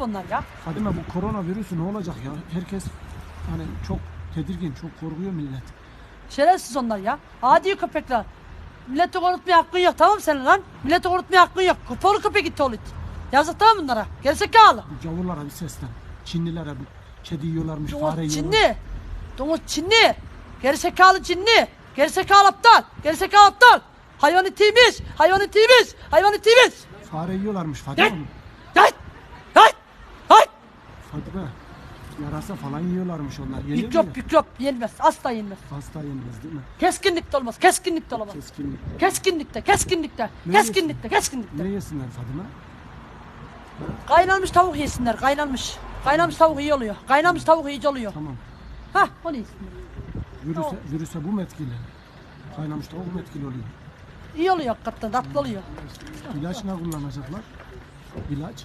bunlar ya. Fadime bu koronavirüsü ne olacak ya? Herkes hani çok tedirgin, çok korkuyor millet. Şerefsiz onlar ya. Adi köpekler. Milleti korkutmaya hakkın yok tamam senin lan? Milleti korkutmaya hakkın yok. Kuponu köpek gitti oğlum. Yazık tamam bunlara. Gerizekalı. Bu gavurlara bir seslen. Çinlilere bu kedi yiyorlarmış, fare Domuz yiyorlar. Çinli. Domuz Çinli. Gerizekalı Çinli. Gerizekalı aptal. Gerizekalı aptal. Hayvan itiymiş. Hayvan itiymiş. Hayvan itiymiş. Fare yiyorlarmış Fadime. Fadime. Yarasa falan yiyorlarmış onlar. Yenir mi? Mikrop mikrop yenmez. Asla yenmez. Hasta yenmez değil mi? Keskinlikte olmaz. Keskinlikte olamaz. Keskinlik. Keskinlikte, keskinlikte, Ne keskinlikte, keskinlikte. Ne yesinler Fadime? Kaynanmış tavuk yesinler, kaynanmış. Kaynanmış tavuk iyi oluyor. Kaynanmış tavuk iyice oluyor. Tamam. Hah, onu yesinler. Virüse, virüse bu mu etkili? Kaynamış tavuk mu etkili oluyor? İyi oluyor hakikaten, tatlı oluyor. İlaç ne kullanacaklar? İlaç.